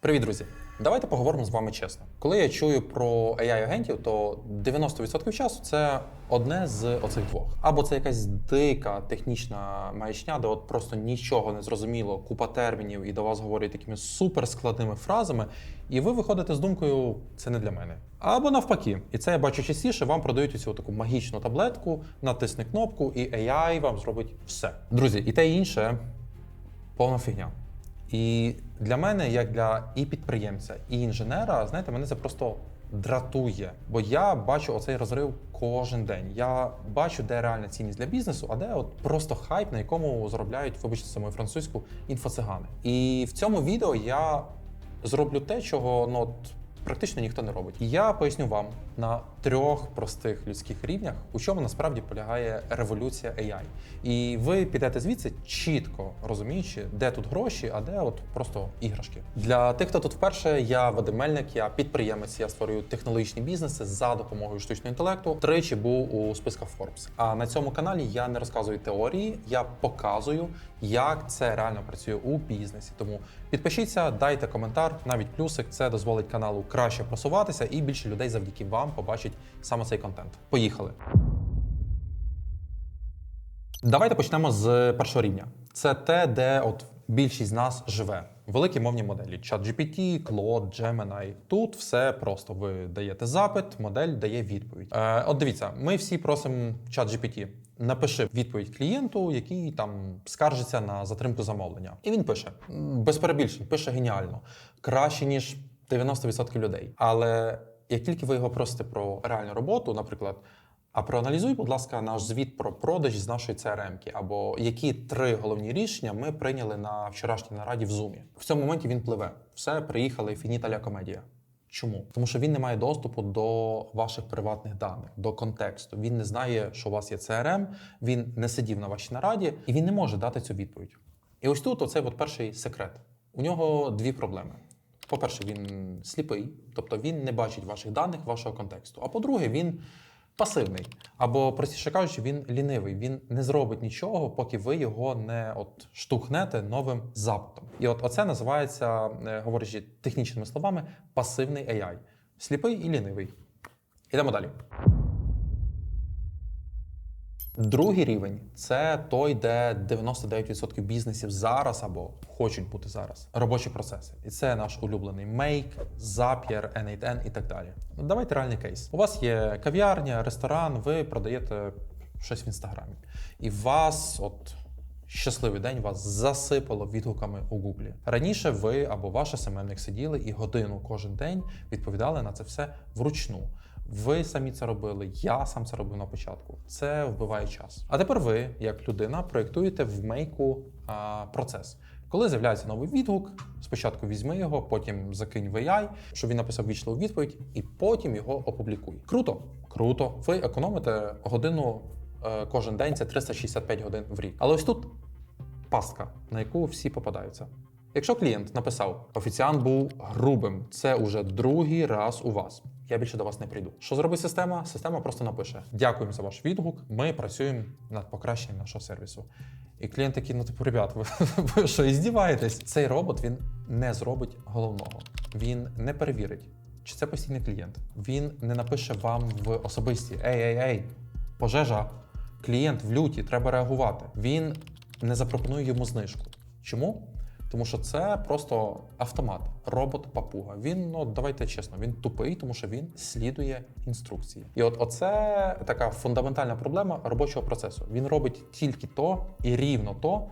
Привіт, друзі! Давайте поговоримо з вами чесно. Коли я чую про AI-агентів, то 90% часу це одне з оцих двох. Або це якась дика технічна маячня, де от просто нічого не зрозуміло, купа термінів, і до вас говорять такими суперскладними фразами, і ви виходите з думкою, це не для мене. Або навпаки, і це я бачу частіше, вам продають цю таку магічну таблетку, натисни кнопку, і AI вам зробить все. Друзі, і те і інше повна фігня. І для мене, як для і підприємця, і інженера, знаєте, мене це просто дратує. Бо я бачу оцей розрив кожен день. Я бачу, де реальна цінність для бізнесу, а де от просто хайп, на якому заробляють, вибачте, самою французьку інфоцигани. І в цьому відео я зроблю те, чого ну, практично ніхто не робить. І я поясню вам на трьох простих людських рівнях, у чому насправді полягає революція AI. І ви підете звідси чітко розуміючи, де тут гроші, а де от просто іграшки. Для тих, хто тут вперше, я Вадим Мельник, я підприємець, я створюю технологічні бізнеси за допомогою штучного інтелекту. Тричі був у списках Forbes. А на цьому каналі я не розказую теорії, я показую, як це реально працює у бізнесі. Тому підпишіться, дайте коментар, навіть плюсик. Це дозволить каналу краще просуватися, і більше людей завдяки вам побачить саме цей контент. Поїхали. Давайте почнемо з першого рівня. Це те, де от більшість з нас живе. Великі мовні моделі: ChatGPT, Claude, Gemini. Тут все просто. Ви даєте запит, модель дає відповідь. Е, от дивіться, ми всі просимо ChatGPT. Напиши відповідь клієнту, який там скаржиться на затримку замовлення. І він пише без перебільшень, пише геніально, краще ніж 90% людей. Але як тільки ви його просите про реальну роботу, наприклад. А проаналізуй, будь ласка, наш звіт про продаж з нашої CRM-ки, або які три головні рішення ми прийняли на вчорашній нараді в Zoom. В цьому моменті він пливе. Все, приїхали, фініталя комедія. Чому? Тому що він не має доступу до ваших приватних даних, до контексту. Він не знає, що у вас є CRM, він не сидів на вашій нараді, і він не може дати цю відповідь. І ось тут оцей от перший секрет. У нього дві проблеми. По-перше, він сліпий, тобто він не бачить ваших даних, вашого контексту. А по-друге, він пасивний. Або, простіше кажучи, він лінивий. Він не зробить нічого, поки ви його не от штовхнете новим запитом. І от оце називається, е, говорячи технічними словами, пасивний AI. Сліпий і лінивий. Ідемо далі. Другий рівень це той, де 99% бізнесів зараз або хочуть бути зараз. Робочі процеси. І це наш улюблений Make, Zapier, N8N і так далі. Ну, Давайте реальний кейс. У вас є кав'ярня, ресторан, ви продаєте щось в інстаграмі. І вас, от щасливий день, вас засипало відгуками у Гуглі. Раніше ви або ваш СММник сиділи і годину кожен день відповідали на це все вручну. Ви самі це робили, я сам це робив на початку. Це вбиває час. А тепер ви, як людина, проєктуєте в мейку а, процес. Коли з'являється новий відгук, спочатку візьми його, потім закинь в AI, щоб він написав вічливу відповідь, і потім його опублікуй. Круто, круто. Ви економите годину е, кожен день, це 365 годин в рік. Але ось тут пастка, на яку всі попадаються. Якщо клієнт написав, офіціант був грубим, це уже другий раз у вас. Я більше до вас не прийду. Що зробить система? Система просто напише: Дякуємо за ваш відгук. Ми працюємо над покращенням нашого сервісу. І клієнт такий, ну типу, ребят, ви, ви що, іздіваєтесь? Цей робот він не зробить головного. Він не перевірить, чи це постійний клієнт. Він не напише вам в особисті: Ей, ей, ей, пожежа, клієнт в люті, треба реагувати. Він не запропонує йому знижку. Чому? Тому що це просто автомат, робот-папуга. Він, ну давайте чесно, він тупий, тому що він слідує інструкції. І от оце така фундаментальна проблема робочого процесу. Він робить тільки то і рівно то,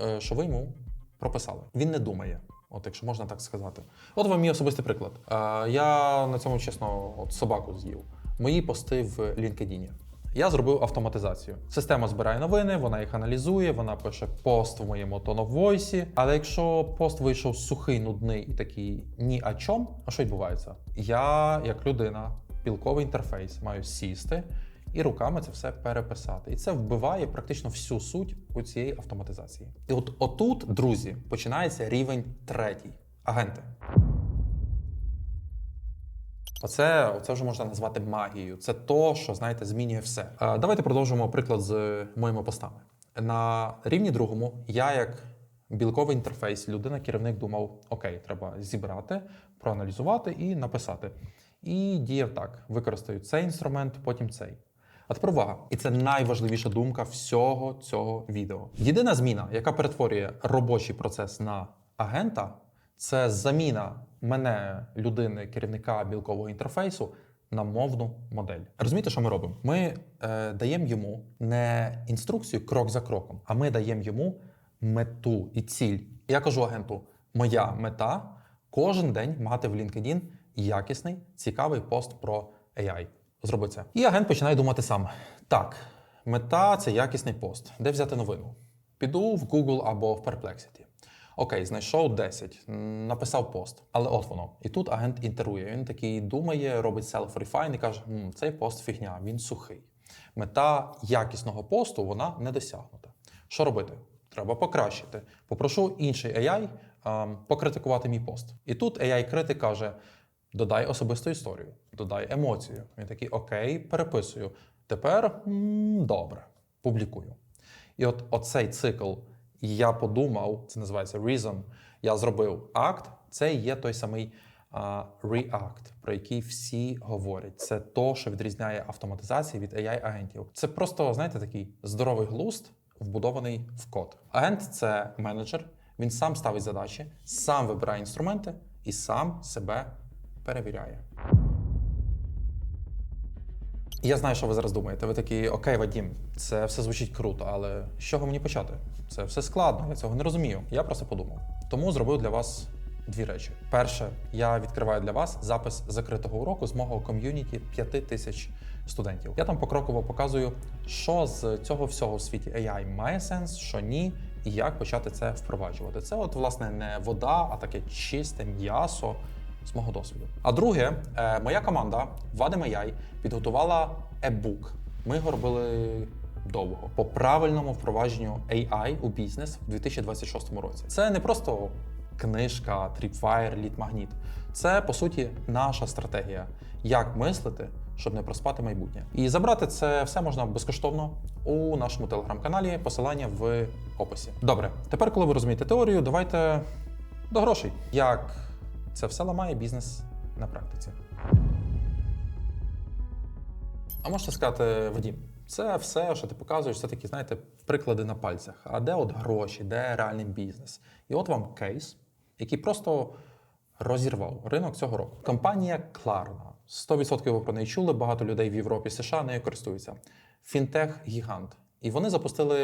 е, що ви йому прописали. Він не думає. От, якщо можна так сказати. От вам мій особистий приклад. Е, Я на цьому чесно от собаку з'їв. Мої пости в LinkedIn. Я зробив автоматизацію. Система збирає новини, вона їх аналізує, вона пише пост в моєму voice. Але якщо пост вийшов сухий, нудний і такий ні о чом, а що відбувається? Я, як людина, білковий інтерфейс, маю сісти і руками це все переписати. І це вбиває практично всю суть у цієї автоматизації. І от отут, друзі, починається рівень третій агенти. Оце, оце вже можна назвати магією. Це то, що знаєте, змінює все. Е, Давайте продовжимо приклад з моїми постами. На рівні другому я, як білковий інтерфейс. Людина, керівник думав: окей, треба зібрати, проаналізувати і написати. І діяв так: використаю цей інструмент, потім цей. А тепер увага, і це найважливіша думка всього цього відео. Єдина зміна, яка перетворює робочий процес на агента, це заміна мене, людини, керівника білкового інтерфейсу. На мовну модель. Розумієте, що ми робимо? Ми е, даємо йому не інструкцію крок за кроком, а ми даємо йому мету і ціль. Я кажу агенту: моя мета кожен день мати в LinkedIn якісний, цікавий пост про AI. Зроби це. І агент починає думати сам: так, мета це якісний пост. Де взяти новину? Піду в Google або в Perplexity. Окей, знайшов 10, написав пост. Але от воно. І тут агент інтерує. Він такий думає, робить self-refine і каже: «М, цей пост фігня, він сухий. Мета якісного посту вона не досягнута. Що робити? Треба покращити. Попрошу інший AI а, покритикувати мій пост. І тут AI-критик каже: додай особисту історію, додай емоцію. Він такий, окей, переписую. Тепер м, добре, публікую. І от оцей цикл я подумав, це називається reason, я зробив акт, це є той самий а, React, про який всі говорять. Це то, що відрізняє автоматизацію від AI-агентів. Це просто, знаєте, такий здоровий глузд, вбудований в код. Агент це менеджер, він сам ставить задачі, сам вибирає інструменти і сам себе перевіряє. Я знаю, що ви зараз думаєте. Ви такі, окей, Вадім, це все звучить круто, але з чого мені почати? Це все складно, я цього не розумію. Я просто подумав. Тому зробив для вас дві речі. Перше, я відкриваю для вас запис закритого уроку з мого ком'юніті 5 тисяч студентів. Я там покроково показую, що з цього всього в світі AI має сенс, що ні, і як почати це впроваджувати. Це, от, власне, не вода, а таке чисте м'ясо з мого досвіду. А друге, е, моя команда Вадим AI підготувала e-book. Ми його робили довго по правильному впровадженню AI у бізнес в 2026 році. Це не просто книжка, Tripwire, лід-магніт. Це по суті наша стратегія, як мислити, щоб не проспати майбутнє. І забрати це все можна безкоштовно у нашому телеграм-каналі. Посилання в описі. Добре, тепер, коли ви розумієте теорію, давайте до грошей. Як це все ламає бізнес на практиці. А можете сказати, Вадім, це все, що ти показуєш, це такі, знаєте, приклади на пальцях. А де от гроші, де реальний бізнес? І от вам кейс, який просто розірвав ринок цього року. Компанія Klarna. 100% ви про неї чули, багато людей в Європі, США нею користуються. Фінтех-гігант. І вони запустили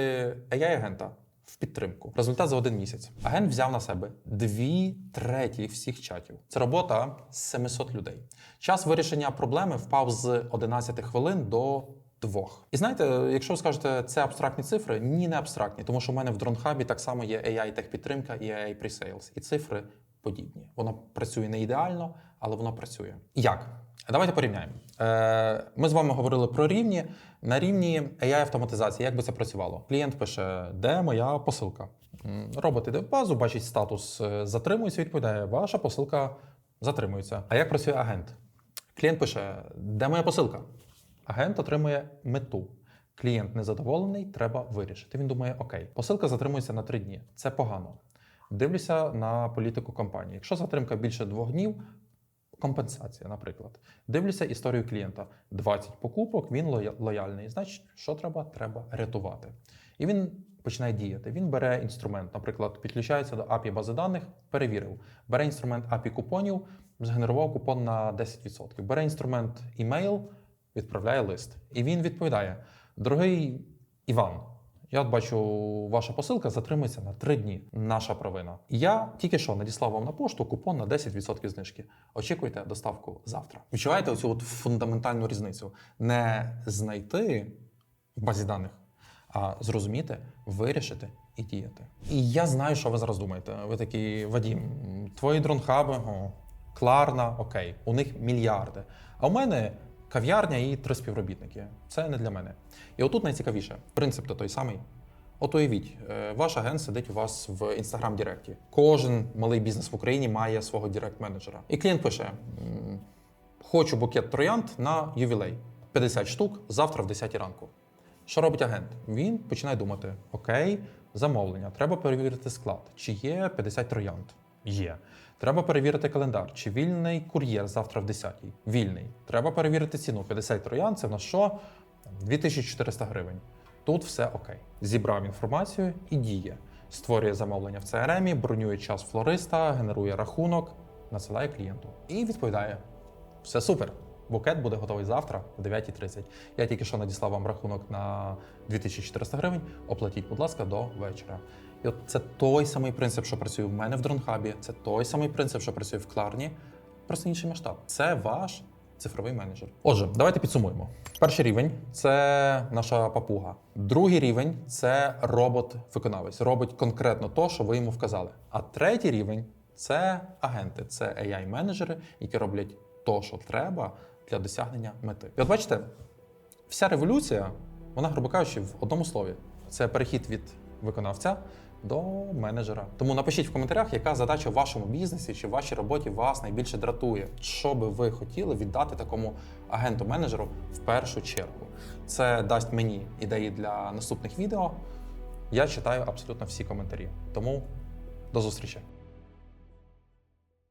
AI-агента в підтримку. Результат за один місяць. Агент взяв на себе дві треті всіх чатів. Це робота з 700 людей. Час вирішення проблеми впав з 11 хвилин до двох. І знаєте, якщо ви скажете, це абстрактні цифри, ні, не абстрактні, тому що в мене в DroneHub так само є AI техпідтримка і AI Pre-Sales. І цифри подібні. Воно працює не ідеально, але воно працює. Як? Давайте порівняємо. Е, Ми з вами говорили про рівні. На рівні AI-автоматизації, як би це працювало? Клієнт пише, де моя посилка? Робот іде в базу, бачить статус, е, затримується, відповідає, ваша посилка затримується. А як працює агент? Клієнт пише, де моя посилка? Агент отримує мету. Клієнт незадоволений, треба вирішити. Він думає: окей, посилка затримується на три дні. Це погано. Дивлюся на політику компанії. Якщо затримка більше двох днів, компенсація, наприклад. Дивлюся історію клієнта: 20 покупок, він лояльний. Значить, що треба? Треба рятувати. І він починає діяти. Він бере інструмент, наприклад, підключається до API бази даних, перевірив. Бере інструмент API купонів, згенерував купон на 10%. Бере інструмент email, відправляє лист. І він відповідає: Дорогий Іван, я от бачу, ваша посилка затримується на три дні. Наша провина. Я тільки що надіслав вам на пошту купон на 10% знижки. Очікуйте доставку завтра. Відчуваєте оцю от фундаментальну різницю? Не знайти в базі даних, а зрозуміти, вирішити і діяти. І я знаю, що ви зараз думаєте. Ви такі, Вадім, твої дронхаби, Кларна, окей, у них мільярди. А у мене кав'ярня і три співробітники. Це не для мене. І отут найцікавіше. Принцип то той самий. От уявіть, е, ваш агент сидить у вас в інстаграм Директі. Кожен малий бізнес в Україні має свого директ-менеджера. І клієнт пише: хочу букет троянд на ювілей. 50 штук завтра в 10 ранку. Що робить агент? Він починає думати: окей, Замовлення. Треба перевірити склад, чи є 50 троянд. Є. Треба перевірити календар, чи вільний кур'єр завтра в 10 Вільний. Треба перевірити ціну. 50 троянд це в нас що? Там, 2400 гривень. Тут все окей. Зібрав інформацію і діє. Створює замовлення в CRM, бронює час флориста, генерує рахунок, насилає клієнту і відповідає: все супер. Букет буде готовий завтра о 9.30. Я тільки що надіслав вам рахунок на 2400 гривень. Оплатіть, будь ласка, до вечора. І от це той самий принцип, що працює в мене в Дронхабі, це той самий принцип, що працює в Кларні, просто інший масштаб. Це ваш цифровий менеджер. Отже, давайте підсумуємо. Перший рівень це наша папуга. Другий рівень це робот-виконавець. Робить конкретно то, що ви йому вказали. А третій рівень це агенти, це AI-менеджери, які роблять то, що треба для досягнення мети. І от бачите, вся революція, вона, грубо кажучи, в одному слові: це перехід від виконавця до менеджера. Тому напишіть в коментарях, яка задача в вашому бізнесі чи в вашій роботі вас найбільше дратує. Що би ви хотіли віддати такому агенту-менеджеру в першу чергу. Це дасть мені ідеї для наступних відео. Я читаю абсолютно всі коментарі. Тому до зустрічі!